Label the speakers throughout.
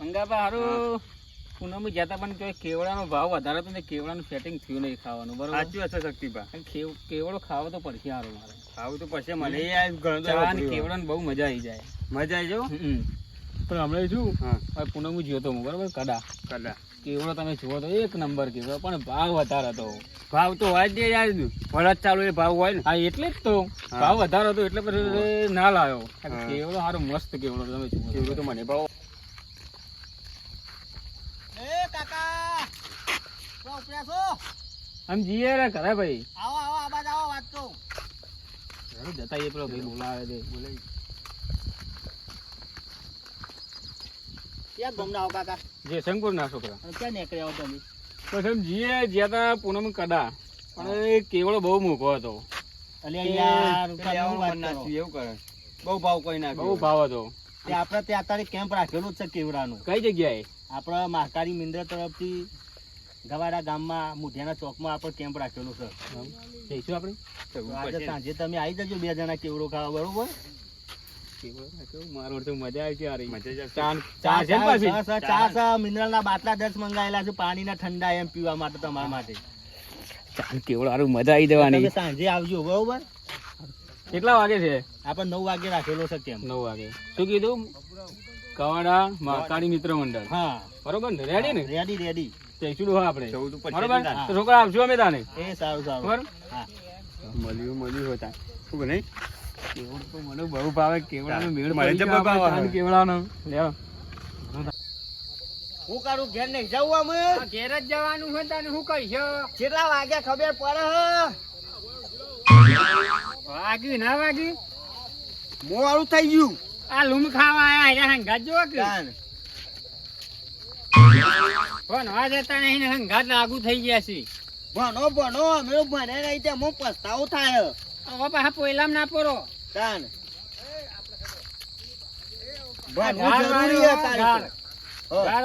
Speaker 1: મંગાબા હારું પૂનમ જતા પણ કોઈ કેવડાનો ભાવ વધારે તો ને કેવડાનું સેટિંગ થયું નહીં ખાવાનું બરોબર?
Speaker 2: સાચું હશે શક્તિભા.
Speaker 1: કેવ- કેવડો ખાવો તો પડશે હારું મારે.
Speaker 2: ખાવું તો પછી મને. તો.
Speaker 1: કેવડાને બહુ મજા આવી જાય.
Speaker 2: મજા આવી જાવ
Speaker 1: પણ હમણાં શું?
Speaker 2: હા.
Speaker 1: પૂનમ જોયો તો હું બરોબર? કડા.
Speaker 2: કડા.
Speaker 1: કેવડો તમે જુઓ તો એક નંબર કેવડો પણ ભાવ વધારે હતો.
Speaker 2: ભાવ તો હોય જ યાર. વરસ ચાલુ એ ભાવ હોય ને.
Speaker 1: હા એટલે જ તો. ભાવ વધારે હતો એટલે પછી ના લાવ્યો. કેવડો સારો મસ્ત કેવડો તમે જુઓ
Speaker 2: કેવડો તો મને ભાવ
Speaker 3: એ કાકા તો ઉપડ્યા છો
Speaker 1: આમ જીએ રે ઘરે ભાઈ.
Speaker 3: આવો આવો આ બાજુ આવો વાત તો
Speaker 1: ઘરે જતા એ પેલો ભાઈ બોલાવે દે બોલે
Speaker 3: ક્યાં ગમના આવો કાકા?
Speaker 1: જે શંકુર ના છોકરા
Speaker 3: ક્યાં નીકળ્યા હો તમે?
Speaker 1: બસ એમ જીએ જ્યાં તા પૂનમ કડા. પણ એ કેવડો બહુ મૂકો હતો.
Speaker 2: એવું કરે. બહુ ભાવ કોઈ ના
Speaker 1: બહુ ભાવ હતો.
Speaker 3: આપણે ત્યાં અત્યારે કેમ્પ રાખેલું જ છે કેવડાનું.
Speaker 1: કઈ જગ્યાએ?
Speaker 3: આપણા મહાકાળી મિંદર તરફથી ગવાડા ગામમાં મુઢિયાના ચોકમાં આપણે કેમ્પ રાખેલો છે.
Speaker 1: જઈશું આપણે?
Speaker 3: આજે સાંજે તમે આવી જજો બે જણા કેવડો ખાવા બરોબર?
Speaker 1: કેવડો નાખ્યો. મારો તો મજા આવી છે યાર
Speaker 2: મજા જ આવશે.
Speaker 1: ચા ચા છે ને પાછી?
Speaker 3: ચા, ચા, ચા છે મિનરલના બાટલા દસ મંગાયેલા છે પાણીના ઠંડા માટે તમારા માટે.
Speaker 1: ચા કેવડો સારું મજા આવી જવાની.
Speaker 3: સાંજે આવજો બરોબર?
Speaker 1: કેટલા વાગે છે?
Speaker 3: આપણે નવ વાગે રાખેલો છે કેમ.
Speaker 1: નવ વાગે. શું કીધું? કવાડા મહાકાળી મિત્ર મંડળ.
Speaker 3: હા.
Speaker 1: બરોબર ને? રેડી ને?
Speaker 3: રેડી રેડી
Speaker 1: જઈશું આપણે. બરોબર? તો છોકરા આવશું અમે તાને.
Speaker 3: એ સારું સારું.
Speaker 1: બરોબર?
Speaker 3: હા.
Speaker 2: મળ્યું મળ્યું હતા શું નહીં
Speaker 1: કેવડો તો મને બહુ ભાવે કેવડાનો મેળ
Speaker 2: મને
Speaker 1: પડી
Speaker 2: બહુ ભાવે.
Speaker 1: કેવડાનો? લ્યો.
Speaker 3: હું કરું ઘેર નહીં જવું અમે
Speaker 1: ઘેર જ જવાનું છે તને શું કહીશ?
Speaker 3: કેટલા વાગ્યા ખબર પડે?
Speaker 1: વાગ્યું ના વાગ્યું
Speaker 3: મોડું થઈ ગયું.
Speaker 1: આ લૂમ ખાવા આયા એટલે જો કે. ભણવા જતા નહીં ને હંગાત લાગુ થઈ ગયા છે.
Speaker 3: ભણો ભણો અમે ભણે નહીં તે હું પસ્તાવો થાય.
Speaker 1: હવે પાછા પોયલામ ના પોરો.
Speaker 3: કાન ભણવું જરૂરી છે તારે
Speaker 1: ગાળ.
Speaker 3: તો. હો.
Speaker 1: ગાળ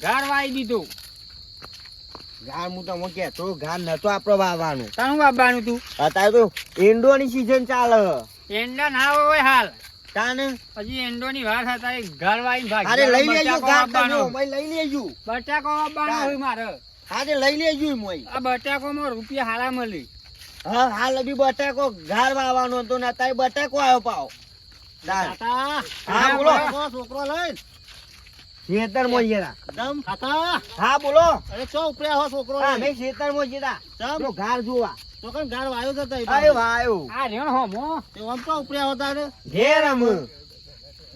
Speaker 1: ગાળ દીધું.
Speaker 3: તમને કહેતો ઘાર નતો આપડે વાવવાનું.
Speaker 1: તારું બાબાનું તું?
Speaker 3: અત્યારે તો એંડોની સીઝન ચાલે.
Speaker 1: એંડા ના હોય હાલ.
Speaker 3: કાન
Speaker 1: હજી એંડોની વાર હતા એ ગાળ વાઈને ભાગી
Speaker 3: અરે લઈ લેજો
Speaker 1: બટાકો
Speaker 3: ઘાર
Speaker 1: આપવાનો.
Speaker 3: લઈ લેજો.
Speaker 1: બટાકો આપવાનો હોય મારે.
Speaker 3: આજે લઈ લેજો મોય
Speaker 1: આ બટાકોમાં રૂપિયા હારા મળી.
Speaker 3: હા હાલ બી બટાકો ઘાર વાવવાનો હતો ને અત્યારે બટાકો આવ્યો પાવ. હા બોલો.
Speaker 1: છોકરો લઈ
Speaker 3: ખેતરમાં જરા.
Speaker 1: જમ કાકા.
Speaker 3: હા બોલો.
Speaker 1: અરે ચો ઉપરે આવો છોકરો.
Speaker 3: હા મેં ખેતરમાં જરા. તો ઘાર જોવા.
Speaker 1: તો કણ ગાળ વાયો તો તઈ
Speaker 3: આયો વાયો
Speaker 1: આ રેણ હો મો. તે ઓમ તો ઉપરે આવો તારે?
Speaker 3: ઘેર અમ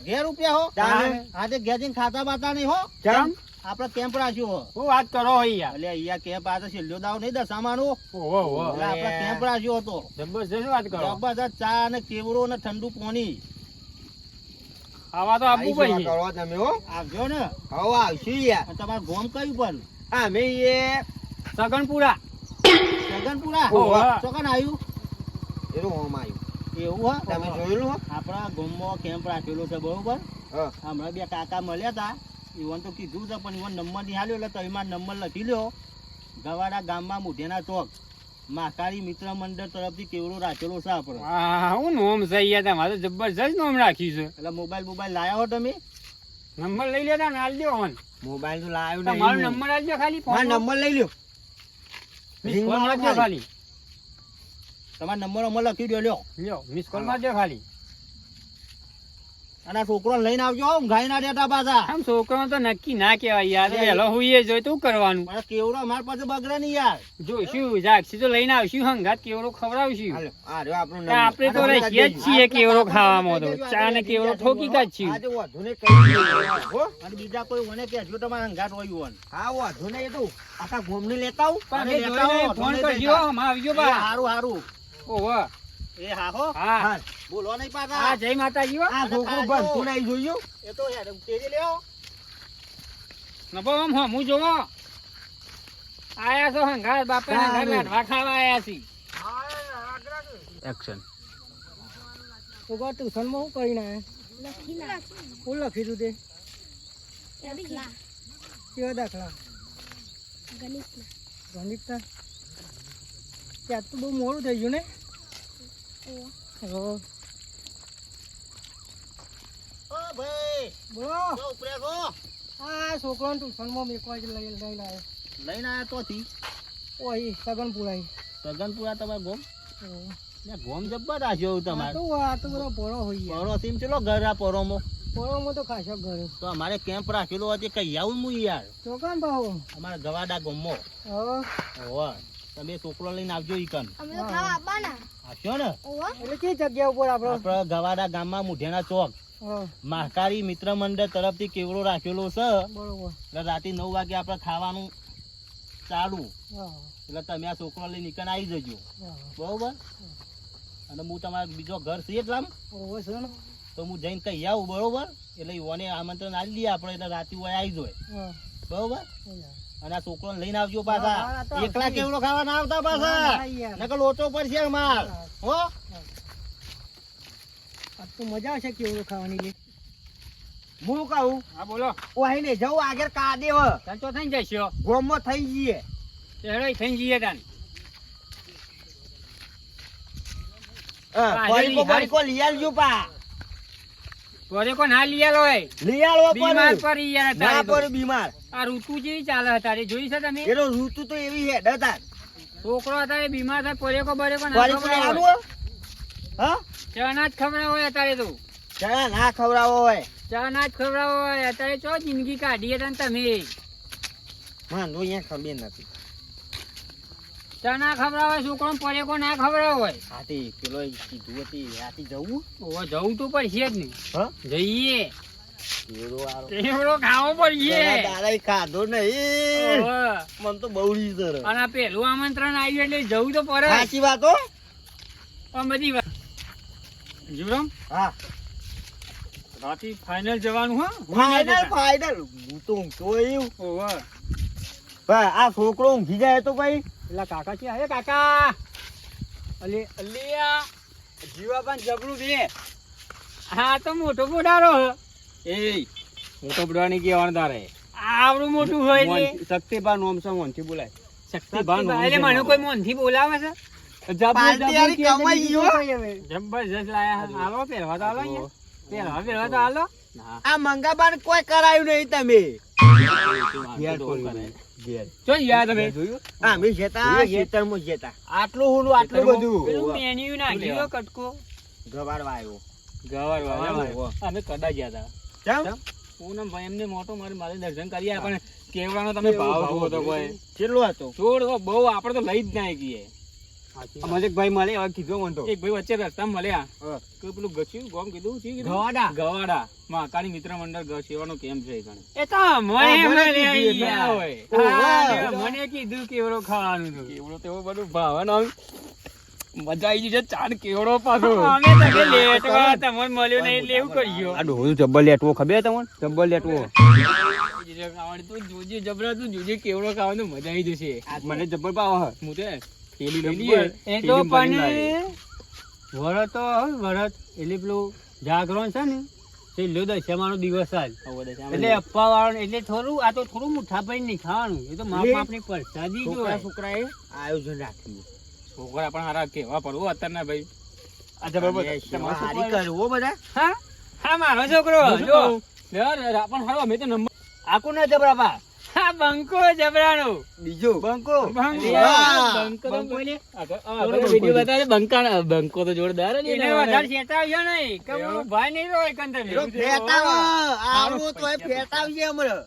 Speaker 1: ઘેર ઉપરે હો?
Speaker 3: તારે.
Speaker 1: આજે ઘેર જઈને ખાતા બાતા નહીં હો?
Speaker 3: જમ
Speaker 1: આપડે કેમ્પ રાખ્યો હો. શું વાત કરો અહીંયા? એટલે અહીંયા કેમ્પ આ તો છેલ્લો દાવ નહીં દસામાનો ઓહો ઓહો. એટલે આપણે કેમ્પ રાખ્યો હતો. જબરજસ્ત વાત કરો. જબરજસ્ત ચા અને કેવડો અને ઠંડુ પાણી. આવા તો
Speaker 3: આઈ સેવા કરો તમે હો.
Speaker 1: આવજો ને.
Speaker 3: હવે આવશું યાર
Speaker 1: તમારું ગોમ કયું પણ?
Speaker 3: હા મે એ
Speaker 1: સગનપુરા. સગનપુરા. ચોકન આવ્યું
Speaker 3: એનું હોમ આવ્યું
Speaker 1: એવું હા?
Speaker 3: તમે જોયેલું હો?
Speaker 1: આપણા ગામમાં કેમ્પ રાખેલો છે બરોબર?
Speaker 3: હા.
Speaker 1: હમણાં બે કાકા મળ્યા હતા ઈવન તો કીધું છે પણ ઈવન નંબર નહીં હાલ્યો એટલે તમે નંબર લખી લ્યો. ગવાડા ગામમાં મુઢેના ચોક. મહાકાળી મિત્ર મંડળ તરફથી કેવડો રાખેલો છે આપણો?
Speaker 4: હું નોમ છે યાર તમારે જબરજસ્ત નોમ રાખ્યું છે.
Speaker 1: એટલે મોબાઈલ મોબાઈલ લાયા હો તમે?
Speaker 4: નંબર લઈ લેતા ને હાલ દો ઓન
Speaker 3: મોબાઈલ તો લાવ્યો નહીં.
Speaker 4: મારો નંબર આપજો ખાલી
Speaker 3: હા નંબર લઈ લ્યો. મારો
Speaker 4: મારજો
Speaker 3: ખાલી.
Speaker 4: ખાલી.
Speaker 1: તમારો નંબર અમને લખી દો લ્યો.
Speaker 4: લ્યો મિસ કોલ મારજો ખાલી.
Speaker 1: અને છોકરો લઈને આવજો હો, ઊંઘાઈ ના દેતા પાછા.
Speaker 4: આમ છોકરો તો નક્કી ના કહેવાય યાર. વહેલો હુઈએ જોઈ તો કરવાનું?
Speaker 1: મારે કેવડો અમારા પાસે બગડે નહીં યાર.
Speaker 4: જોઈશું જાગસી તો લઈને આવશું હંગાત કેવડો ખવડાવશું?
Speaker 3: હાલો આપણું રહ્યો આપણે
Speaker 4: તો રહીએ જ છીએ કેવડો ખાવામાં તો. ચા ને કેવડો ઠોકી કાઢ છીએ
Speaker 3: આજે વધુ ને કહી હો?
Speaker 1: અને બીજા કોઈ મને કહેજો તમારે હંગાત હોય હોય.
Speaker 3: હા વધુ ને એ તો આખા ગોમની લેતા આવું.
Speaker 4: તમે
Speaker 1: લેતા
Speaker 4: જોઈને ફોન કરજો. આમ આવજો બા.
Speaker 1: હારું હારું.
Speaker 4: ઓહો.
Speaker 1: એ હા હો.
Speaker 4: હા.
Speaker 3: હા.
Speaker 1: બોલો નહીં પાછા.
Speaker 4: આ જય માતાજી હો.
Speaker 3: આ છોકરું બનતું નહીં જોયું?
Speaker 1: એ તો યાર તેજી લ્યો
Speaker 4: નબો આમ હમું જોવો. આયા છો હંગાર બાપે ને ઘર લાડવા ખાવા આયા છી.
Speaker 1: એક્શન
Speaker 4: ઉગો ટ્યુશનમાં શું કરીને કરી ના લખી તું તે? કેવા દાખલા? ગણિતના. ત્યાં તો બહુ મોડું થઈ ગયું ને? હો.
Speaker 1: ઓ ભાઈ
Speaker 5: બોલો.
Speaker 1: તો ઉપરે છો
Speaker 5: આ છોકરાને ટ્યુશનમાં મેકવા જ લઈ લઈ લાવ્યો
Speaker 1: લઈને આયા તોથી
Speaker 5: ઓય સગન પુરાઈ
Speaker 1: સગનપુરા તમારે ગોમ? ગોમ જબ્બર રાખ્યો તમારે?
Speaker 5: તો આ તો બધો પોળો હોય યાર
Speaker 1: સીમ ચલો ઘર આ પરોમાં
Speaker 5: પોળોમાં તો ખાસો ઘરે.
Speaker 1: તો અમારે કેમ્પ રાખેલો હતી કઈ આવું હું યાર.
Speaker 5: ચોકાન ભાવ?
Speaker 1: અમારા ગવાડા ગોમો
Speaker 5: હવે?
Speaker 1: તમે છોકરો લઈને આવજો ઈકન કન.
Speaker 6: અમે તો ખાવા આપવાના.
Speaker 1: આવશો ને?
Speaker 5: એટલે કઈ જગ્યા ઉપર આપણો
Speaker 1: આપડે ગવાડા ગામમાં મુઢેના ચોક.
Speaker 5: હા
Speaker 1: મહાકારી મિત્ર મંડળ તરફથી કેવડો રાખેલો છે?
Speaker 5: બરોબર.
Speaker 1: એટલે રાતે નવ વાગે આપણે ખાવાનું ચાલુ. એટલે તમે આ છોકરો લઈને નીકળ આવી જજો. બરોબર? અને હું તમારા બીજો ઘર છે
Speaker 5: ને?
Speaker 1: તો હું જઈને કહી આવું બરોબર? એટલે ઈવોને આમંત્રણ આપી દઈએ આપણે એટલે રાતે હોય આવી જોઈએ બરોબર? અને આ છોકરો લઈને આવજો પાછા. એકલા કેવડો ખાવા ના આવતા પાછા? નકર લોચો પડશે અમાર.
Speaker 5: હા.
Speaker 1: હો
Speaker 5: તો મજા આવશે કેવું ખાવાની લે
Speaker 3: હું કહું
Speaker 4: હા બોલો.
Speaker 3: ઓહી ને જવું આગળ કાદેવ
Speaker 4: ચાલ તો થઈ જશો
Speaker 3: ગોમમાં થઈ જઈએ
Speaker 4: હેડો થઈ જઈએ તાન
Speaker 3: હા,
Speaker 4: હા, હારી,
Speaker 3: બડીકો લઈ આલજો પા.
Speaker 4: કોણ હાલ લઈ આલો હોય?
Speaker 3: લઈ આલવો
Speaker 4: બીમાર
Speaker 3: પડે
Speaker 4: યાર
Speaker 3: ના પર બીમાર.
Speaker 4: આ ઋતુ જેવી ચાલે તારે જોઈ છે તમે?
Speaker 3: એનો ઋતુ તો એવી હેડ હતા
Speaker 4: છોકરો અત્યારે બીમાર થાય પરેકો બરેકો ના
Speaker 3: લેવાનું હા?
Speaker 4: ચણા જ ખવડાવો હોય અત્યારે તો.
Speaker 3: ચણા ના ખવડાવો હોય.
Speaker 4: ચણા જ ખવડાવો હોય. અત્યારે ચો જિંદગી કાઢીએ તને તમે.
Speaker 3: માં નો અહીંયા ખબર નથી.
Speaker 4: ચણા ખવડાવો છોકરો પરેકો ના ખવડાવો હોય.
Speaker 3: હાથી પેલો કીધું હતી હાથી જવું?
Speaker 4: ઓ જવું તો પડશે જ નહીં
Speaker 3: હા?
Speaker 4: જઈએ.
Speaker 3: એવડો
Speaker 4: ખાવો પડીએ
Speaker 3: તારા ખાધો નહીં. મન તો બહુ રીઝર
Speaker 4: અને પેલું આમંત્રણ આવ્યું એટલે જવું તો પડે.
Speaker 3: સાચી વાત
Speaker 4: બધી વાત જીવરામ?
Speaker 3: હા.
Speaker 4: રાતી ફાઇનલ જવાનું હા?
Speaker 3: ફાઇનલ ફાઇનલ હું તો ઊંઘતો એવું
Speaker 4: ઓવે
Speaker 3: ભાઈ આ છોકરો ઊંઘી જાય તો ભાઈ.
Speaker 4: પેલા કાકા છે હે? કાકા! અલે અલિયા જીવા પણ જબરું દે. હા તો મોટો બોડારો
Speaker 7: એ મોટો બોડાની કે તારે?
Speaker 4: આવડું મોટું હોય એટલે
Speaker 7: શક્તિભાન ઓમ સમ ઓનથી બોલાય.
Speaker 4: શક્તિભાન એટલે મને કોઈ મોનથી બોલાવે છે? જબરજસ્ત લાયા હાલો. પહેરવા તો હાલો પહેરવા પહેરવા તો હાલો.
Speaker 3: આ મંગાબાન કોઈ કરાયું નહીં તમે.
Speaker 4: ચો યાર તમે.
Speaker 3: હા અમે જતા ખેતરમાં જતા. આટલું હુલું આટલું
Speaker 4: પેલું
Speaker 3: બધું
Speaker 4: મેન્યુ નાખ્યું હો કટકો.
Speaker 3: ગવાડવા આવ્યો.
Speaker 4: ગવાર
Speaker 3: વાળા.
Speaker 4: અમે કડા ગયા હતા પૂનમ ભાઈ એમને મોટો મારે મારે દર્શન કરી આપણે પણ કેવડાનો તમે ભાવ હતો? કોઈ.
Speaker 3: કેટલો હતો?
Speaker 4: છોડ બહુ આપડે તો લઈ જ ના ગઈએ
Speaker 7: અમજક ભાઈ મળે હવે કીધો મને તો.
Speaker 4: એક ભાઈ વચ્ચે રસ્તા મળ્યા. કે પેલું ગચ્યું ગોમ કીધું શું કીધું?
Speaker 3: ગવાડા.
Speaker 4: ગવાડા. મહાકાળી મિત્ર મંડળ ગ- સેવાનો કેમ્પ છે કણે એ તો મને
Speaker 3: મને કીધું
Speaker 4: કેવડો ખાવાનું હતું.
Speaker 7: કેવડો તેવો બધું ભાવન મજા આવી છે ચાર કેવડો પાછો.
Speaker 4: અમે તમે લેટવા તમને મળ્યો નહીં એટલે એવું કર્યું
Speaker 7: આ ડોહું જબ્બર લેટવો ખબર તમને? જબ્બર લેટવો.
Speaker 4: ખાવાનું તું જોજે જબરા તું જોજે કેવડો ખાવાનું મજા આવી જશે.
Speaker 7: મને જબ્બર ભાવ.
Speaker 4: હું તે
Speaker 7: પેલી
Speaker 4: એ
Speaker 7: લઈએ
Speaker 4: તો પણ વરત તો વરત. એટલે પેલું જાગરણ છે ને તે દશામાનો દિવસ આજ. એટલે અપ્પા વાળો એટલે થોડું આ તો થોડું મુઠ્ઠા પડી નહીં ખાવાનું. એ તો માપ
Speaker 3: લે.
Speaker 4: માપની જો
Speaker 3: છોકરા છોકરાએ આયોજન રાખ્યું.
Speaker 4: છોકરા પણ હારા કેવા પડવું અત્યારના ભાઈ.
Speaker 7: આ જબર
Speaker 3: હારી કરવો બધા?
Speaker 4: હા? હા મારો છોકરો. જો.
Speaker 7: પણ હારો અમે તો નંબર
Speaker 3: આકુ ના જબરાબા
Speaker 4: બંકો જબરાનો
Speaker 3: બીજો? બંકો.
Speaker 4: બંકો. બંકો તો બોલે.
Speaker 7: થોડો બતાવે બંકા બંકો તો જોરદાર
Speaker 4: એને વધારે ભાઈ નહીં
Speaker 3: તો ફેટાવજે હમણાં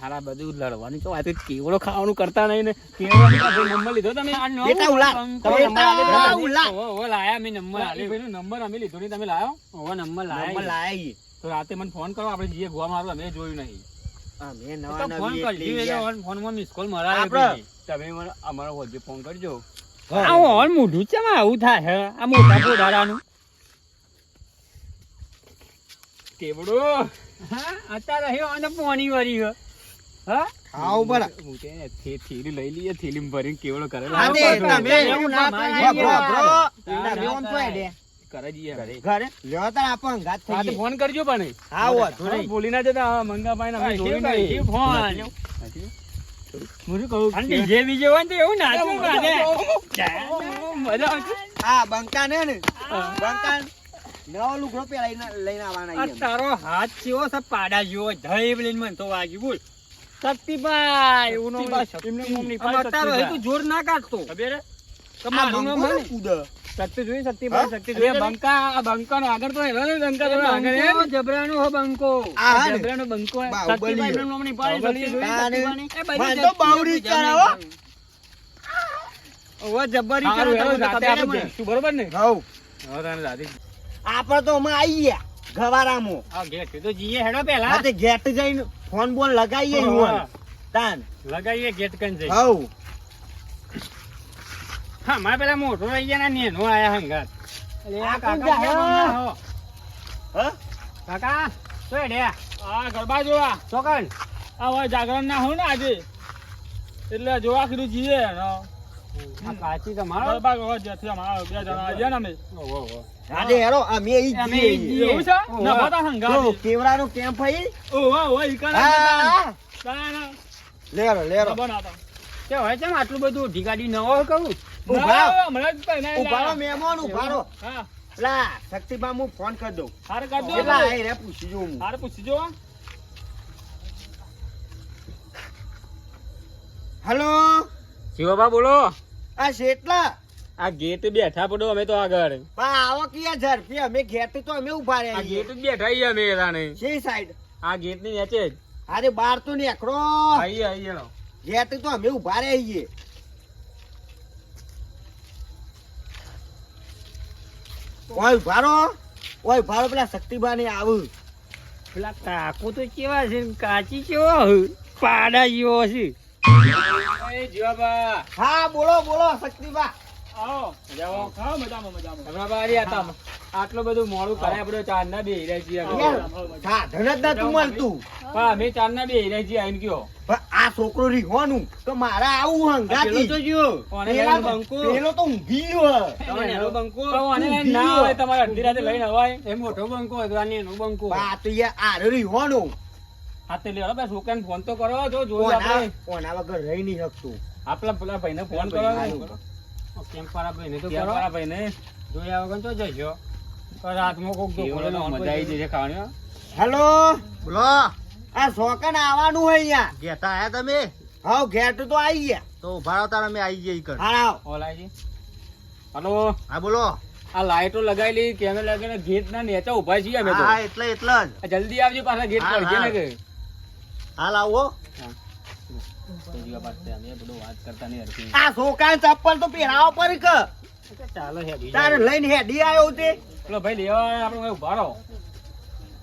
Speaker 7: હારા બધું લડવાની તો વાત કેવડો ખાવાનું કરતા નહીં ને. કેવડો નંબર લીધો તમે?
Speaker 3: બેટા ઉલા. બેટા ઉલા.
Speaker 4: ઓ ઓ લાયા મેં નંબર
Speaker 7: આ ભાઈનો નંબર અમે લીધો નહીં. તમે લાયો?
Speaker 4: ઓ નંબર
Speaker 3: નંબર
Speaker 4: લાયા.
Speaker 3: લાયા
Speaker 7: તો રાતે મને ફોન કરો. આપણે જઈએ ગોવા મારું અમે જોયું નહીં.
Speaker 3: અમે નવા
Speaker 4: ફોન કરજો
Speaker 3: એટલે યાર.
Speaker 4: ઓન મિસ કોલ મરાવે
Speaker 3: આપણે.
Speaker 7: તમે મને અમારો હોજે ફોન કરજો
Speaker 4: આ ઓન મોઢું ચમ આવું થાય હે આ મોટા પોડારાનું
Speaker 7: કેવડો
Speaker 4: હા અત્યારે અને પોણી વરી હે હા
Speaker 7: હું થે- થેલી લઈ લઈએ થેલીમાં ભરીને કેવડો
Speaker 3: આ. તમે
Speaker 4: એવું ના
Speaker 3: બ્રો, બ્રો. બ્રો.
Speaker 7: કરે જઈએ ઘરે?
Speaker 3: તાર આપો અંગાત થઈ ગઈ.
Speaker 7: ફોન કરજો પણ.
Speaker 3: હા, વાંધો
Speaker 7: હા,
Speaker 3: નહીં.
Speaker 7: ના જતા મંગાભાઈ ને અમે
Speaker 4: હા,
Speaker 7: જોયું
Speaker 4: શિવ
Speaker 7: નહીં.
Speaker 4: ફોન
Speaker 7: હાચી? કહું
Speaker 4: અને ડીજે બીજે હોય તો એવું નાચવું કાઢે
Speaker 7: મજા આવશે.
Speaker 3: આ બંકા ને? ને બંકા નવો લુગડો પહેરાઈને લઈને આવવાના
Speaker 7: તારો હાથ કેવો છે પાડા જેવો. ધૈબ લઈને મને તો વાગ્યું બોલ. શક્તિભાઈ એવું નો
Speaker 8: શક્તિભાઈ, એમને નામ નહીં પાડે
Speaker 7: તારો હે તું જોર ના કાઢતો.
Speaker 8: ખબર હે?
Speaker 3: આ
Speaker 7: તમારું નામ
Speaker 3: બંકો
Speaker 7: હે
Speaker 3: ને
Speaker 7: ને?
Speaker 3: કૂદ.
Speaker 8: શક્તિ જોઈ શક્તિ જોઈ બંકા આ બંકાનો આગળ તો હેરો ને બંકા તો આગળ હે
Speaker 7: જબરાનો હો બંકો
Speaker 3: આ હા ને?
Speaker 8: જબરાનો બંકો હે.
Speaker 3: બાહુબલી
Speaker 8: શક્તિભાઈ
Speaker 3: હે.
Speaker 8: નામ નહીં શક્તિ જોઈ
Speaker 7: એ બધી
Speaker 3: તો બાવડી ચડાવો.
Speaker 7: ઓવે જબ્બરી કરો તમે
Speaker 8: જાતે
Speaker 7: ખબર
Speaker 8: આપણે
Speaker 7: મને.
Speaker 8: જઈશું, બરોબર ને
Speaker 3: હઉ.
Speaker 8: હવે તને દાદી
Speaker 3: આપણે તો અમે આઈ ગયા ગવારામાં
Speaker 7: આ ઘેર તો જીએ હેડો પેલા
Speaker 3: હા તે ગેટ જઈને ફોન બોન લગાવીએ યુવાન. તાન
Speaker 7: લગાઈએ ગેટ કન જઈ
Speaker 3: હઉ
Speaker 7: હા મારે પેલા મોટો રહી ગયા ને નેનો આયા હંગાત કાકા તો હેડ્યા
Speaker 8: આ ગરબા જોવા
Speaker 7: ચોકન
Speaker 8: આ હવે જાગરણ ના હોય ને આજે. એટલે જોવા કીધું જઈએ ને.
Speaker 7: કાચી તમારો?
Speaker 8: ગરબા જોવા જ્યાંથી અમારા બે જણા આવ્યા ને અમે.
Speaker 7: ઓહો
Speaker 3: આજે હેરો અમે ઈ જ
Speaker 7: અમે ઈ જ
Speaker 3: જઈએ.
Speaker 7: જઈએ.
Speaker 8: એવું છે? ના બતા
Speaker 3: જો
Speaker 8: હંગાતી
Speaker 3: કેવડાનો કેમ્પ હઈ
Speaker 8: ઓહો ઓહો.
Speaker 3: લેરો લેરો.
Speaker 8: બનાતા.
Speaker 7: હોય છે આટલું બધું ઢીગાડી ન હોય કહું?
Speaker 3: ઊભા
Speaker 8: ના, હમણાં જ પહેરાયેલા.
Speaker 3: ઉભારો મહેમાન ઉભારો
Speaker 8: હા.
Speaker 3: લા શક્તિબા હું ફોન કરી દઉં.
Speaker 8: હારે કાઢ દો.
Speaker 3: કેટલા આઈ રે પૂછી જોઉં હું.
Speaker 8: હારે પૂછી જો
Speaker 3: હલો?
Speaker 7: શિવબા બોલો.
Speaker 3: આ શેટલા?
Speaker 7: આ ગેટ બેઠા પડો અમે તો આગળ.
Speaker 3: પણ આવો ક્યાં ઝડપી? અમે ઘેર તો અમે ઊભા
Speaker 7: આ
Speaker 3: રહ્યા
Speaker 7: ગેટ બેઠા છીએ અમે રાણે.
Speaker 3: સાઈડ
Speaker 7: આ ગેટની નીચે જ.
Speaker 3: અરે બાર તો નીકળો.
Speaker 7: આઈએ આઈએ.
Speaker 3: ગેટ તો અમે ઊભા રહ્યા છીએ. ઓય ભારો? ઓય ભારો પેલા શક્તિબા ને આવું.
Speaker 7: પેલા કાકો તો કેવા છે કાચી કેવો પાડા જેવો છે. જીવાબા.
Speaker 3: હા બોલો બોલો શક્તિબા.
Speaker 8: આવો જાઓ હા. મજામાં મજામાં.
Speaker 7: હમણાં બારી હતા આટલું બધું મોડું કરે આપડે ચાર ના બે હીરા છીએ
Speaker 3: સાધન જ નતું મળતું
Speaker 7: પણ અમે ચાર ના બે હીરા છીએ આઈને કયો.
Speaker 3: આ છોકરો રીહોનું તો મારા આવું હંગાતી
Speaker 7: કોને
Speaker 3: પેલા
Speaker 7: લઈને
Speaker 3: તો-
Speaker 7: બંકો?
Speaker 3: પેલો તો ઊંઘી ગયો.
Speaker 7: બંકો? લઈને ના હોય તમારે અડધી રાતે લઈને અવાય. એ મોટો બંકો હતો, આ એનો બંકો.
Speaker 3: આ તો યાર આરે રીહોનું.
Speaker 7: હા તે લેવા બે છોકરાને ફોન તો કરો જો જોયું આપણે.
Speaker 3: ઓના વગર રહી નહીં શકતું.
Speaker 7: આપલા પેલા ભાઈને ફોન કરો. કેમ્પવાળા ભાઈને તો કરો. ભાઈને? જોયા વગર તો જજો.
Speaker 3: હેલો? બોલો. આ સોકન આવવાનું હોય અહીંયા.
Speaker 1: ઘેતા આયા તમે?
Speaker 3: હા ઘેટ તો આવી ગયા.
Speaker 1: તો ઊભા રહો તાર અમે આવી જઈએ કર
Speaker 3: હા
Speaker 7: ઓલાજી. હલો?
Speaker 1: હા બોલો.
Speaker 7: આ લાઈટો લગાવેલી કેમેરા લગાવીને ગેટ ના નીચે ઊભા છીએ અમે તો.
Speaker 1: હા એટલે એટલે જ.
Speaker 7: જલ્દી આવજો પાછા ગેટ પર
Speaker 1: હા.
Speaker 7: કે?
Speaker 1: હાલ આવો.
Speaker 7: તો જીવા પાસે અમે બધું વાત કરતા નહીં હરખી.
Speaker 3: આ સોકાન ચપ્પલ તો પહેરાવો પર કે.
Speaker 7: ચાલો
Speaker 3: તારે લઈને હેડી આવ્યો તે?
Speaker 7: પેલો ભાઈ લેવા આપણે ઊભા રહો.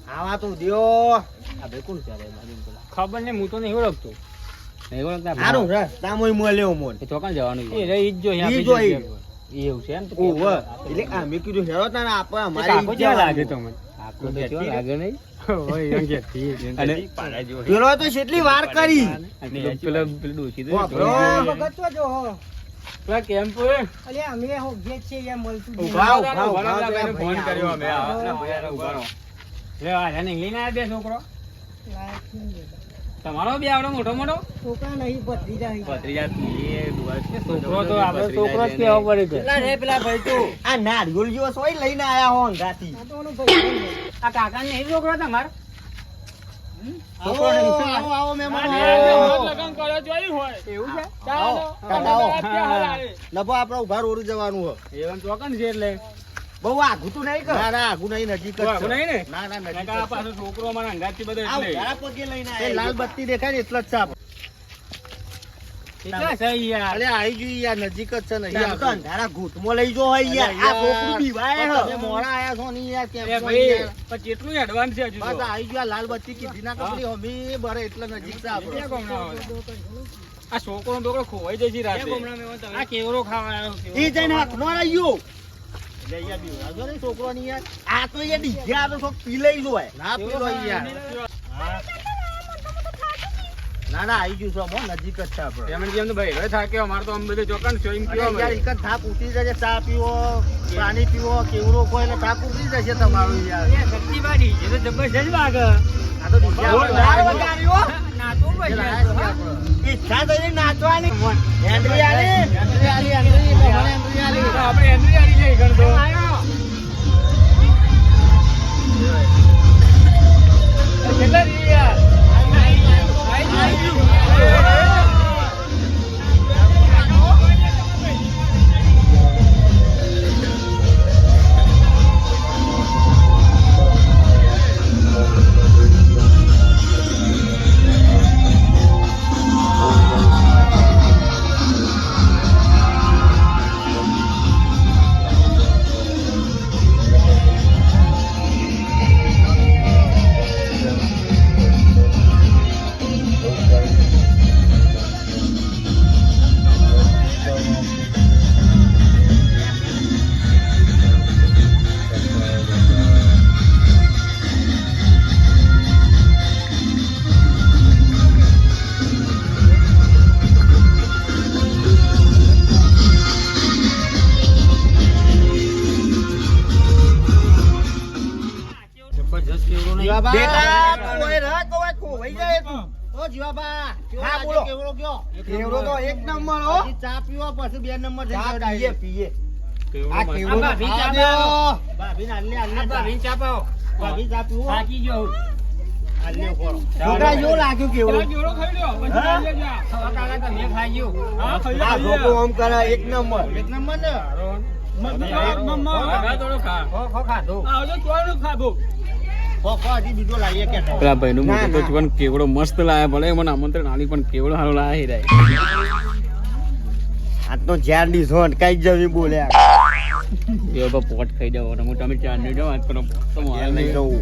Speaker 3: આવા તું દિયો.
Speaker 7: આ ભાઈ કોણ પેલા? ખબર નહીં હું તો નહીં ઓળખતો. નહીં ઓળખતા
Speaker 3: હારું રસ્તા મોય મળ્યો મોન.
Speaker 7: ચોકન જવાનું એ રે ઈ જો
Speaker 3: ઈ જો ઈ.
Speaker 7: જગ્યા પર. ઈ. એવું છે એમ તો
Speaker 3: ઓવ એટલે અમે કીધું હેરો તાને આપણે અમારી
Speaker 7: કાકો લાગે તમને? કાકો તો લાગે નહીં? ઓય એમ ઘેરથી. અને પાડા જેવો છે.
Speaker 3: પેલો તો કેટલી વાર કરી.
Speaker 7: પેલો પેલો પેલા કેમ્પ
Speaker 5: અલ્યા અમે હો છે યાર મળતું ઊભા
Speaker 3: ઊભા,
Speaker 7: ઊભા,
Speaker 3: ઊભા,
Speaker 7: ઊભા,
Speaker 3: ઊભા,
Speaker 7: ફોન કર્યો અમે આ, ના, ભાઈ આને ઊભા. રહો. લે, આ એને લઈને આવ્યા બે છોકરો. તમારો બે આવડો મોટો મોટો?
Speaker 5: છોકરા નહીં ભત્રીજા.
Speaker 7: ભત્રીજા એ છોકરો તો આપણો છોકરો જ કેવો પડે છે.
Speaker 3: પેલા રે પેલા ભાઈ તો. આ નારિયોલ જેવો સોય લઈને આયા હો
Speaker 5: છે.
Speaker 7: આ કાકા નહીં છોકરો તમારો?
Speaker 3: આવો આવો.
Speaker 8: લગન કરો હોય.
Speaker 7: એવું છે?
Speaker 8: ચાલો.
Speaker 3: નભો આપણે ઊભા જવાનું હો
Speaker 7: એવન ચોકન છે એટલે.
Speaker 3: બહુ આઘું તો નહીં કર. ના ના આઘું નહીં નજીક જ
Speaker 7: આઘું નહીં ને?
Speaker 3: ના ના નજીક જ
Speaker 7: કાકા આ
Speaker 3: છે.
Speaker 7: પાછો છોકરો અમારા અંગાતથી બધો એટલે.
Speaker 3: ઘણા પગે લઈને લાલ બત્તી દેખાય ને એટલે જ છે.
Speaker 7: કેટલા
Speaker 3: છોકરું
Speaker 7: એ એડવાન્સ છે હજુ
Speaker 1: બસ
Speaker 7: તો.
Speaker 1: આવી ગયું લાલ બત્તી કીધી ના કપડી હમી બરે એટલે નજીક છે આપણે.
Speaker 7: બે ગોમડા હોય. આ છોકરો છોકરો ખોવાઈ જાય છે રાતે. આ કેવરો ખાવા આવ્યો?
Speaker 3: જઈને હાથમાં રહ્યો
Speaker 1: અહીંયા ને યાર.
Speaker 3: આ તો એ ડીજે આ તો પી લઈ જોય.
Speaker 1: ના પીલો યાર. ના ના આવી ગયું છો મો નજીક જ છે આપણે.
Speaker 7: પેમેન્ટ જેમ તો ભાઈ હવે થાકે અમાર તો આમ બધું ચોકન છો એમ કયો
Speaker 1: યાર એક જ થાક ઉતરી જશે ચા પીવો પાણી પીવો કેવડો કોઈ એટલે થાક ઉતરી જશે તમારું યાર.
Speaker 7: શક્તિ વાળી એ તો જબરજસ્ત વાગે.
Speaker 1: આ તો ડાળ
Speaker 3: વગાડ્યો
Speaker 7: નાતો
Speaker 1: ભાઈ
Speaker 3: ઈચ્છા તો નાચવાની. એન્ડ્રી આલી.
Speaker 1: એન્ડ્રી આલી એન્ડ્રી મને એન્ડ્રી આલી.
Speaker 7: આપણે એન્ડ્રી આલી જઈ
Speaker 3: ગણતો કેટલા રી
Speaker 1: યાર? ચા
Speaker 3: પીએ. પીએ આ
Speaker 4: ભાભી ચા.
Speaker 1: ભાભી ને
Speaker 4: ભાભી ચા.
Speaker 1: ભાભી ચા પીવો
Speaker 4: થાકી ગયો.
Speaker 3: છોકરા લાગ્યું
Speaker 6: ખાઈ લ્યો.
Speaker 4: કાકા તમે ખાઈ ગયો.
Speaker 6: હા, ખાઈ
Speaker 3: આમ કરે એક નંબર.
Speaker 1: એક નંબર ને?
Speaker 7: પેલા ભાઈ નું મોટું કેવડો મસ્ત લાયા ભલે મને આમંત્રણ આલી પણ કેવડો સારો લાયા રે
Speaker 3: આ તો જ્યાં ડીશો અટકાઈ જવી બોલ્યા
Speaker 7: એ તો પોટ ખાઈ જવાનો હું તમે ચાર નહીં જવા આજ કરો તો મારે
Speaker 3: નહીં જવું.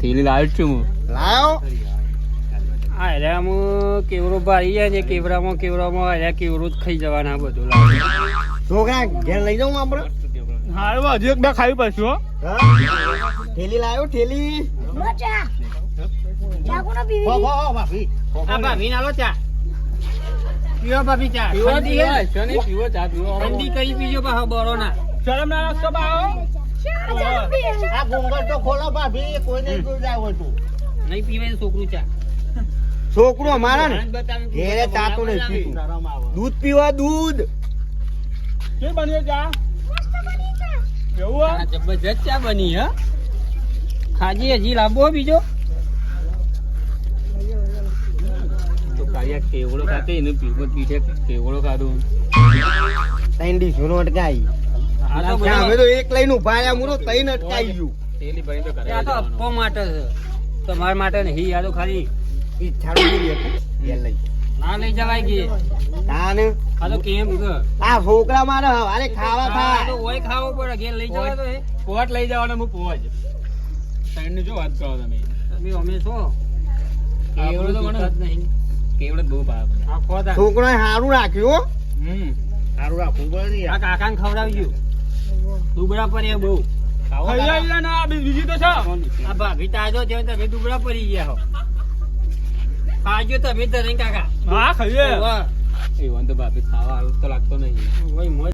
Speaker 7: થેલી લાવ્યો છું હું.
Speaker 3: લાવ્યો
Speaker 4: હા એટલે હેરામાં કેવડો ભારી જાય ને કેવડામાં કેવડામાં આ કેવડો જ ખાઈ જવાના બધું લાગે.
Speaker 3: છોકરા ઘેર લઈ જાઉં આપણે?
Speaker 6: હારું, હજી એક બે ખાવી પડશે હો.
Speaker 3: હા? થેલી લાવ્યો થેલી?
Speaker 1: ખો ભાભી.
Speaker 4: આ ભાભી ના લો ચા. પીવો ભાભી ચા?
Speaker 7: પીવો પીવો પીવો ચા પીવો.
Speaker 4: ઠંડી કઈ પીજો બા બરો ના
Speaker 6: શરમ ના રાખશો બા.
Speaker 1: આ ગુંગળ તો ખોલો ભાભી કોઈને હોય તું
Speaker 4: નહીં પીવે છોકરું ચા.
Speaker 3: છોકરો અમારા ને? ઘેરે ચા નહીં પીતું. દૂધ પીવા દૂધ.
Speaker 6: કે બન્યો ચા? એવું
Speaker 4: આ જબરજસ્ત ચા બની હા. ખાજી હજી લાંબો હે બીજો.
Speaker 7: તો કાળિયા કેવડો ખાતે એને પીવો પીઠે કેવડો ખાધો?
Speaker 3: ત્રણ ડીશો નો અટકાઈ.
Speaker 4: આ તો
Speaker 3: ત્યાં અમે તો એક લઈને ઊભા રહ્યા હું તો ત્રણ અટકાઈ ગયું.
Speaker 7: થેલી ભરી તો ઘરે
Speaker 4: આ તો અપ્પો માટે છે. તમારા માટે નહીં આ ખાલી
Speaker 3: લઈ
Speaker 4: ના લઈ જવાય કે?
Speaker 3: તાને.
Speaker 4: આ તો કેમ છે?
Speaker 3: આ છોકરા મારે હવારે ખાવા થાય.
Speaker 4: તો ઓય ખાવો પડે ઘેર લઈ જવાય તો
Speaker 7: પોટ લઈ જવાનો હું પોજ જ. સાઈડની જો વાત કરો તમે.
Speaker 4: તમે અમે છો?
Speaker 7: કેવડો તો મને
Speaker 4: નહીં.
Speaker 7: કેવડો બહુ ભાવે.
Speaker 3: છોકરાએ સારું રાખ્યું
Speaker 7: હમ.
Speaker 1: સારું રાખવું પડે
Speaker 4: આ કાકાને ખવડાવજો. દુબળા પર એ બહુ.
Speaker 6: બીજી તો છે.
Speaker 4: આ ભાભી તાજો છે તમે દુબળા પડી ગયા હો. ખાજો તમે તો નહીં કાકા.
Speaker 6: હા,
Speaker 4: ખાઈએ.
Speaker 7: એવન તો ભાભી ખાવા તો લાગતો નહીં.
Speaker 4: ઓય મોજ.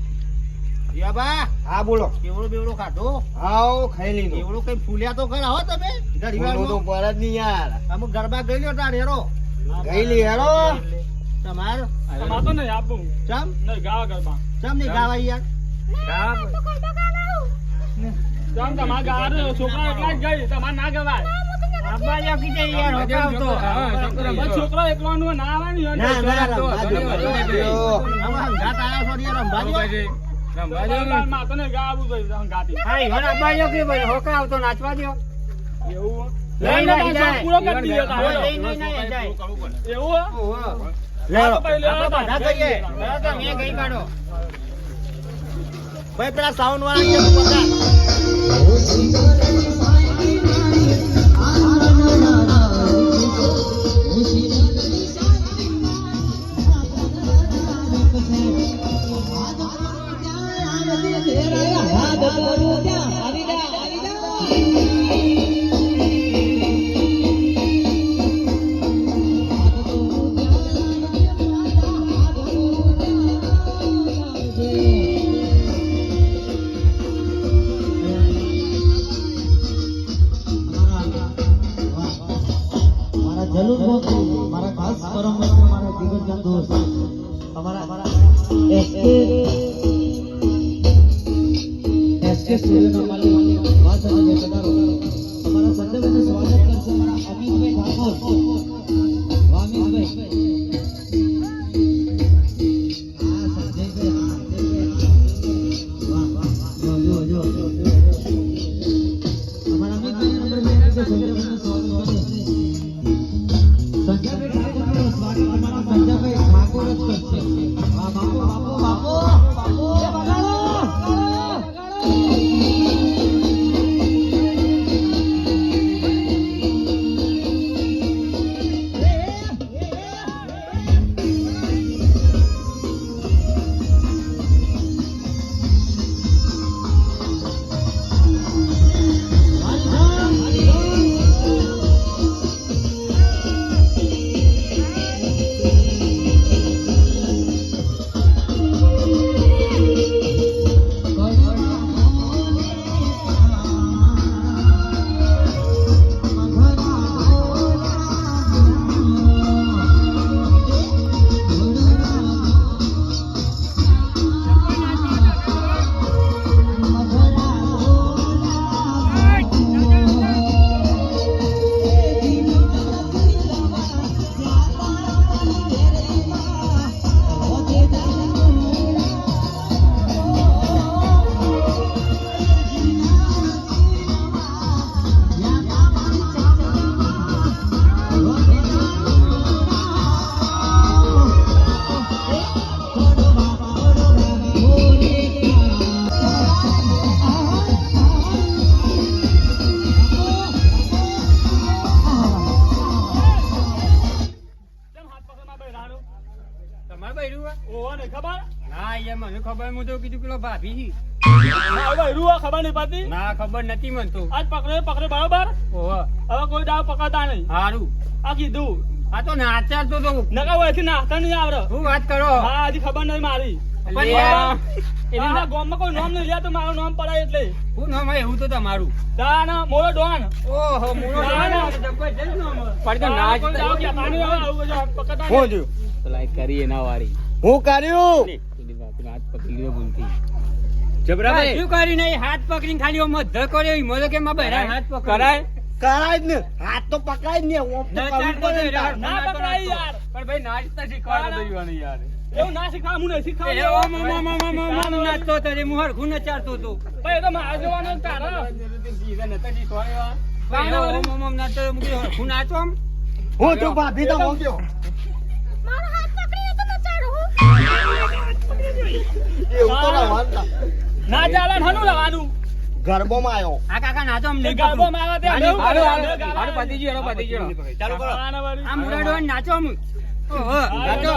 Speaker 1: બા
Speaker 3: હા બોલો.
Speaker 1: કેવડો બેવડો ખાધો?
Speaker 3: હાવ ખાઈ લીધું.
Speaker 1: કેવડો કઈ ફૂલ્યા તો ખરા હો તમે?
Speaker 3: તો પર જ નહીં યાર.
Speaker 1: અમુક ગરબા ગયેલો લ્યો તાર હેરો
Speaker 3: ગયેલી હેરો
Speaker 1: તમાર
Speaker 6: તમાતો ને નહીં
Speaker 1: ચમ
Speaker 6: નહીં, ગાવા ગરબા.
Speaker 1: ચમ ને ગાવા યાર
Speaker 6: ચમ તમારે ગાર છોકરા એકલા જ ગઈ, તમારે ના ગવાય.
Speaker 4: કીધે યાર.
Speaker 6: બસ છોકરા એકલાનું ના આવે ના
Speaker 3: ના દો, દો.
Speaker 1: આમાં હંગાત આયા છો યાર રંભા દ્યો.
Speaker 6: ગરબા માં તો નહીં ગાવું જોઈએ, ગાતી.
Speaker 4: હા ઈવન આબા કે ભાઈ હોકાવતો નાચવા દ્યો
Speaker 6: એવું લઈને
Speaker 4: લઈ
Speaker 6: પાછો. પૂરો કરી દઈએ તારે.
Speaker 4: લઈ લઈ લઈ જાય
Speaker 6: એવું હો?
Speaker 1: આપણે બધા કહીએ.
Speaker 4: બરાબર, તમે ગઈ કાઢો
Speaker 1: ભાઈ પેલા સાઉન્ડ વાળા કે પગાર
Speaker 2: This is હું
Speaker 4: ભાભી
Speaker 8: ખબર નહીં પડતી?
Speaker 4: ના ખબર નથી મને તો.
Speaker 8: આજ પકડે પકડે બરોબર? હવે કોઈ દાવ પકડતા નહીં.
Speaker 4: સારું
Speaker 8: આ કીધું.
Speaker 4: આ તો નાચારતો તો.
Speaker 8: નકા હોય નાસ્તા નહીં આવડે.
Speaker 4: શું વાત કરો?
Speaker 8: હા હજી ખબર નહીં મારી.
Speaker 4: પણ યાર,
Speaker 8: એની ના ગામમાં કોઈ નામ નહીં લે તો મારું નામ પડાય એટલે.
Speaker 4: શું નામ એવું તો તમારું.
Speaker 8: દાન ડોન.
Speaker 4: ઓહો
Speaker 7: નાચ
Speaker 3: હું હું કર્યું?
Speaker 7: હાથ પકડી ભૂલથી
Speaker 4: હા, શું કરી નહીં? હાથ પકડીને ખાલી મધ્ય કર્યો ઈ મને કે માં બહેરા હાથ પકડ્યો.
Speaker 7: કરાય.
Speaker 3: કરાય જ ને. હાથ તો પકડાય જ ને. ઓમ તો કરવું પડે ને
Speaker 4: તો
Speaker 8: પકડાય યાર.
Speaker 7: પણ ભાઈ નાચતા શીખવાડો દઈવાનું યાર.
Speaker 8: એવું ના શીખવા હું નહીં
Speaker 4: એ
Speaker 8: શીખવા
Speaker 4: ઓમ ઓમ ઓમ ઓમ ઓમ ઓમ નાચતો તો રે, મુહર હરખું ચારતો તો.
Speaker 8: ભાઈ તો માં આજવાનો તારા.
Speaker 4: પાછો ઓમ ઓમ ઓમ નાચતો હતો. મેં કીધું નાચો આમ.
Speaker 3: હું થયું ભાભી તો હું ગયો એવું તો ના
Speaker 8: ના ચાલે હનું લાવવાનું
Speaker 3: ગરબોમાં આવ્યો
Speaker 4: આ કાકા
Speaker 8: ત્યાં
Speaker 4: હાલો,
Speaker 8: લેવું
Speaker 4: હાલો,
Speaker 8: પડે.
Speaker 4: હાલો,
Speaker 8: ગાળા.
Speaker 7: હારું પતી ગયું, પતી ગયું.
Speaker 3: ચાલુ કરો
Speaker 4: આ મુરાડો નાચો આમ. નાચો.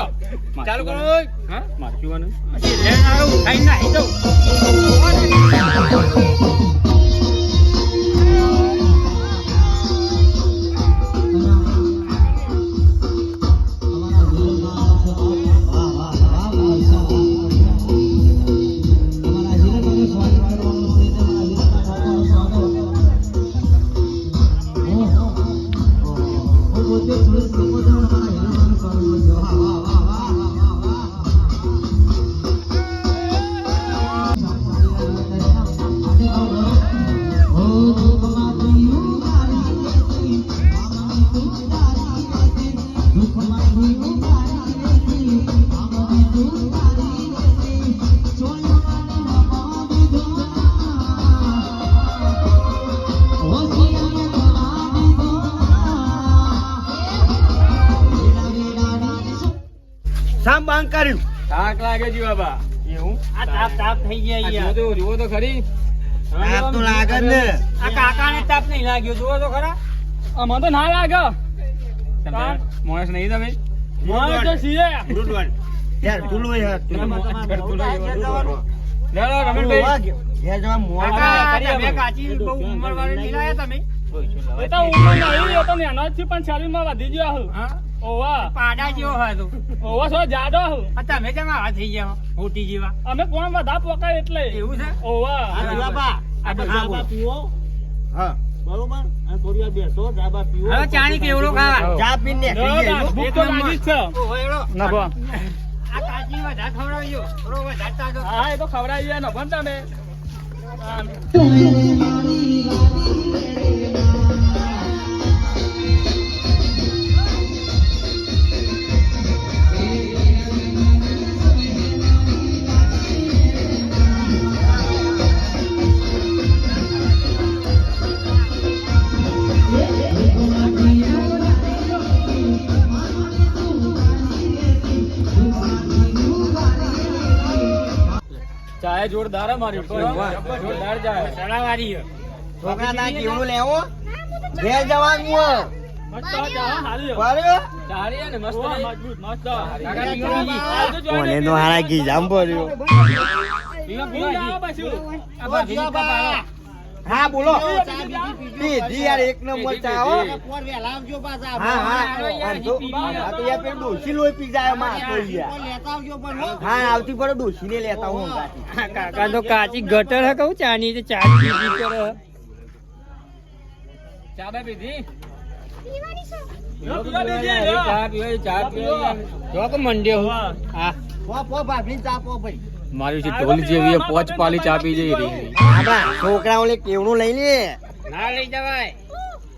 Speaker 7: ચાલુ કરો હા મારશું
Speaker 4: લેણ આવું, ખાઈને નાહી જાઉં.
Speaker 3: શામ
Speaker 7: થાક લાગે છે બાબા.
Speaker 3: એવું?
Speaker 4: આ તાપ તાપ થઈ ગયા યાર.
Speaker 7: જો તો જુઓ તો ખરી.
Speaker 3: તાપ તો લાગે ને.
Speaker 4: આ કાકાને તાપ નહીં લાગ્યો જુઓ તો ખરા.
Speaker 8: આ તો ના લાગે.
Speaker 7: મોણસ નહીં તમે
Speaker 8: મોણસ તો સીએ
Speaker 3: ગુડ વન યાર તુલું.
Speaker 7: લેલો
Speaker 3: તુલું
Speaker 7: રમેશભાઈ.
Speaker 3: વાગ્યો. જવા મોડું.
Speaker 4: તમે કાચી બહુ ઉંમરવાળા નહીં લાયા તમે?
Speaker 8: એ તો ઉંમર નહીં એ તો નાનો જ છે પણ શરીરમાં વધી ગયો હું
Speaker 4: હા?
Speaker 8: ઓવા.
Speaker 4: પાડા જેવો હોય તો.
Speaker 8: ઓવા છો જાડો હું?
Speaker 4: આ તમે કેમ આવા થઈ ગયા મોટી જેવા.
Speaker 8: અમે કોણ બધા પોકાય એટલે?
Speaker 4: એવું છે?
Speaker 8: ઓવા.
Speaker 4: આ
Speaker 1: પીવો.
Speaker 3: હા.
Speaker 1: બરોબર? અને થોડી વાર બેસો જાબા પીવો.
Speaker 4: હવે ચાણી કેવડો ખાવા?
Speaker 3: ચા પીને
Speaker 8: ના,
Speaker 3: નીકળી
Speaker 8: ના,
Speaker 3: ગયો.
Speaker 8: ભૂખ તો લાગી છે.
Speaker 4: ઓહો,
Speaker 8: ના બો
Speaker 4: આ કાચી વધારે ખવડાવજો. થોડો વધારે તાજો
Speaker 8: હા એ તો ખવડાવી ને પણ તમે.
Speaker 7: જોરદાર મારી જોરદાર જાય.
Speaker 4: સડાવાળી છે.
Speaker 3: છોકરા ના કેવડું લેવો. ઘેર જવાનું હો.
Speaker 8: મસ્ત ચા, હારી.
Speaker 3: બરાબર?
Speaker 7: ચારી હે ને મસ્ત.
Speaker 8: ઓવા,
Speaker 7: હે.
Speaker 8: મજબૂત મસ્ત.
Speaker 7: કાકા પીવો બી.
Speaker 8: આવજો જોઈને
Speaker 3: કોને તો હારા ગીજામ પડ્યો હા બોલો.
Speaker 1: બીજી
Speaker 3: યાર એક નંબર ચા હો.
Speaker 1: પાછા.
Speaker 3: હા હા.
Speaker 4: યાર,
Speaker 3: તો પેલું ડોશી લોહી પી જાય માં તો યાર.
Speaker 1: હો.
Speaker 3: હા. આવતી પડે ડોસી ને લેતા હું કાચી.
Speaker 4: કાકા તો કાચી ગટર હે કહું ચાની તો ચા પીધી કરે
Speaker 7: ચા બે પીધી? ચા પીવા. ચા પીવા
Speaker 4: જો કે મંડ્યો હા.
Speaker 1: પો, પો, ભાભી ચા પો ભાઈ.
Speaker 7: મારી છે ઢોલ જેવી પોચ પાલી ચાપી જઈ રહી
Speaker 3: આપડા છોકરાઓને કેવડું લઈ લે?
Speaker 4: ના લઈ જવાય.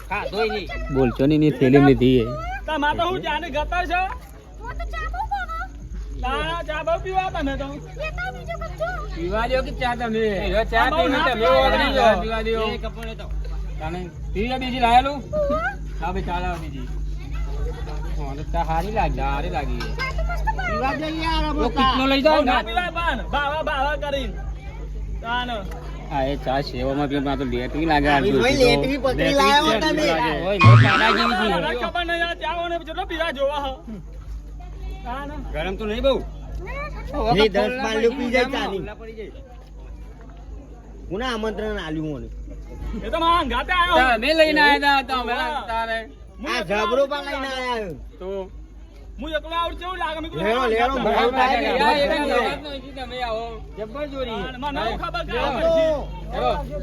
Speaker 4: ખાધોય નહીં
Speaker 7: બોલ ચોની ની થેલી લીધી
Speaker 8: તમારે તો હું જાને ગતર છે? ના, પીવા તમે તો.
Speaker 7: પીવા દો કે ચા તમે?
Speaker 8: ચા પીને તમે ઓગળી.
Speaker 7: પીવા દો. તાને પીવા બીજી લાયેલું હા. ભાઈ ચાલ બીજી. હા, તો હારી લાગી હારી લાગી.
Speaker 1: પીવા દે યાર અમે
Speaker 7: તો લઈ જાવ ના.
Speaker 8: પીવાય પણ. બાવા બાવા કરીને. તાનો.
Speaker 7: હા એ ચા સેવામાં પીવા તો લેટવી લાગે આ
Speaker 3: આવી જોઈ
Speaker 7: જોઈ તો.
Speaker 3: લેટવી પકડી લાયા તમે.
Speaker 4: ઓય મોર પાડા જેવી છે.
Speaker 8: ખબર નહીં આ ચા ઓને જેટલો પીવા જોવા હો. તાનો.
Speaker 7: ગરમ તો નહીં બહુ.
Speaker 3: એ દસ બાલ્યો પી જાય ચાની. કોના આમંત્રણ આલ્યું મને?
Speaker 8: એ તો મારા ગાતે આવ્યો.
Speaker 7: તમે લઈને હતા તમે તારે
Speaker 3: આ જબરો પણ લઈને આયા
Speaker 7: તો
Speaker 8: હું એકલો આવું કેવું લાગે મેં
Speaker 3: લેરો લેરો
Speaker 8: હા,
Speaker 3: મોહન
Speaker 8: હા,
Speaker 3: થાય
Speaker 8: હા,
Speaker 3: ને.
Speaker 8: હા,
Speaker 7: યાર,
Speaker 8: હા,
Speaker 7: એક જ જવાબ નો છે, તમે આવો જબ્બર ચોરી
Speaker 8: મને નવું ખબર કે આ
Speaker 3: આવજો.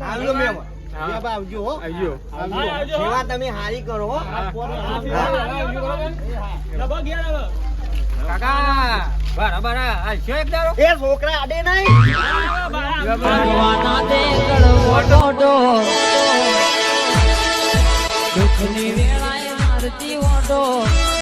Speaker 3: આવજો મેમ
Speaker 7: હા.
Speaker 3: મેમ આવજો હો
Speaker 7: આવજો
Speaker 8: આવજો.
Speaker 3: સેવા તમે હારી કરો
Speaker 7: આ એક
Speaker 3: એ છોકરા નહીં
Speaker 2: દુઃખની door.